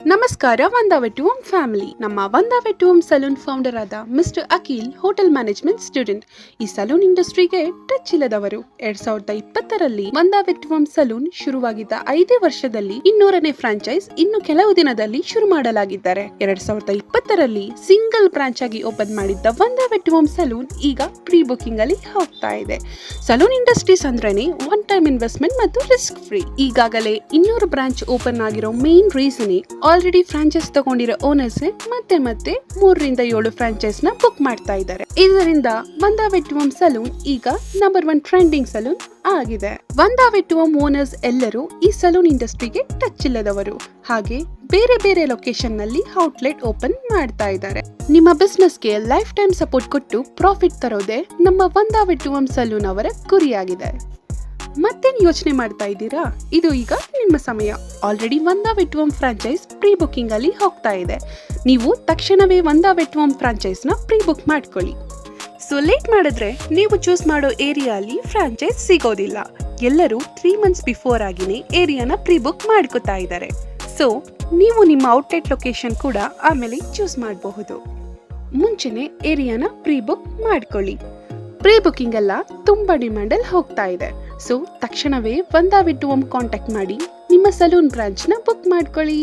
ನಮಸ್ಕಾರ ವಂದಾವೆಟ್ಟುವಂ ಫ್ಯಾಮಿಲಿ. ನಮ್ಮ Vandavettuvam salon founder ಆದ mister Akhil, hotel management student. ಈ ಸಲೂನ್ ಇಂಡಸ್ಟ್ರಿಗೆ ಟಚ್ ಇಲ್ಲದವರು. ಎರಡ್ ಸಾವಿರದ ಇಪ್ಪತ್ತರಲ್ಲಿ ವಂದಾವೆಟ್ಟುವಂ ಸಲೂನ್ ಶುರುವಾಗಿದ್ದ ಐದೇ ವರ್ಷದಲ್ಲಿ ಇನ್ನೂರನೇ ಫ್ರಾಂಚೈಸ್ ಇನ್ನು ಕೆಲವು ದಿನದಲ್ಲಿ ಶುರು ಮಾಡಲಾಗಿದ್ದಾರೆ. ಎರಡ್ ಸಾವಿರದ ಇಪ್ಪತ್ತರಲ್ಲಿ ಸಿಂಗಲ್ ಬ್ರಾಂಚ್ ಆಗಿ ಓಪನ್ ಮಾಡಿದ್ದ ವಂದಾವೆಟ್ಟುವಂ ಸಲೂನ್ ಈಗ ಪ್ರೀ ಬುಕಿಂಗ್ ಅಲ್ಲಿ ಹೋಗ್ತಾ ಇದೆ. ಸಲೂನ್ ಇಂಡಸ್ಟ್ರೀಸ್ ಅಂದ್ರೇನೆ ಒನ್ ಟೈಮ್ ಇನ್ವೆಸ್ಟ್ಮೆಂಟ್ ಮತ್ತು ರಿಸ್ಕ್ ಫ್ರೀ. ಈಗಾಗಲೇ ಇನ್ನೂರು ಬ್ರಾಂಚ್ ಓಪನ್ ಆಗಿರೋ ಮೇನ್ ರೀಸನ್ ಆಲ್ರೆಡಿ ಫ್ರಾಂಚೈಸ್ ತಗೊಂಡಿರೋ ಓನರ್ಸ್ ಮತ್ತೆ ಮತ್ತೆ ಮೂರರಿಂದ ಏಳು ಫ್ರಾಂಚೈಸ್ನ ಬುಕ್ ಮಾಡ್ತಾ ಇದ್ದಾರೆ. ಇದರಿಂದ ವಂದಾವೆಟ್ಟುವಂ ಸಲೂನ್ ಈಗ ನಂಬರ್ ಒನ್ ಟ್ರೆಂಡಿಂಗ್ ಸಲೂನ್ ಆಗಿದೆ. ವಂದಾವೆಟ್ಟುವಂ ಓನರ್ಸ್ ಎಲ್ಲರೂ ಈ ಸಲೂನ್ ಇಂಡಸ್ಟ್ರಿಗೆ ಟಚ್ ಇಲ್ಲದವರು. ಹಾಗೆ ಬೇರೆ ಬೇರೆ ಲೊಕೇಶನ್ನಲ್ಲಿ ಔಟ್ಲೆಟ್ ಓಪನ್ ಮಾಡ್ತಾ ಇದ್ದಾರೆ. ನಿಮ್ಮ ಬಿಸ್ನೆಸ್ಗೆ ಲೈಫ್ ಟೈಮ್ ಸಪೋರ್ಟ್ ಕೊಟ್ಟು ಪ್ರಾಫಿಟ್ ತರೋದೇ ನಮ್ಮ ವಂದಾವೆಟ್ಟುವಂ ಸಲೂನ್ ಅವರ ಗುರಿಯಾಗಿದೆ. ಮತ್ತೇನ್ ಯೋಚನೆ ಮಾಡ್ತಾ ಇದ್ದೀರಾ? ಇದು ಈಗ ನಿಮ್ಮ ಸಮಯ. Already Vettuvam franchise pre booking ಅಲ್ಲಿ ಹೋಗ್ತಾ ಇದೆ. ನೀವು ತಕ್ಷಣವೇ ವಂದಾವೆಟ್ಟುವಂ ಫ್ರಾಂಚೈಸ್ನ ಪ್ರೀ ಬುಕ್ ಮಾಡ್ಕೊಳ್ಳಿ. ಸೊ ಲೇಟ್ ಮಾಡಿದ್ರೆ ನೀವು ಚೂಸ್ ಮಾಡೋ ಏರಿಯಾ ಅಲ್ಲಿ ಫ್ರಾಂಚೈಸ್ ಸಿಗೋದಿಲ್ಲ. ಎಲ್ಲರೂ ತ್ರೀ ಮಂತ್ಸ್ ಬಿಫೋರ್ ಆಗಿನೇ ಏರಿಯಾನ ಪ್ರೀ ಬುಕ್ ಮಾಡ್ಕೋತಾ ಇದ್ದಾರೆ. ಸೊ ನೀವು ನಿಮ್ಮ ಔಟ್ಲೆಟ್ ಲೊಕೇಶನ್ ಕೂಡ ಆಮೇಲೆ ಚೂಸ್ ಮಾಡಬಹುದು. ಮುಂಚೆನೆ ಏರಿಯಾನ ಪ್ರೀ ಬುಕ್ ಮಾಡ್ಕೊಳ್ಳಿ. ಪ್ರೀ ಬುಕಿಂಗ್ ಎಲ್ಲ ತುಂಬಾ ಡಿಮ್ಯಾಂಡಲ್ಲಿ ಹೋಗ್ತಾ ಇದೆ. ಸೊ ತಕ್ಷಣವೇ ವಂದಾವಿಟ್ಟುವಂ ಕಾಂಟ್ಯಾಕ್ಟ್ ಮಾಡಿ ನಿಮ್ಮ ಸಲೂನ್ ಬ್ರಾಂಚ್ನ ಬುಕ್ ಮಾಡ್ಕೊಳ್ಳಿ.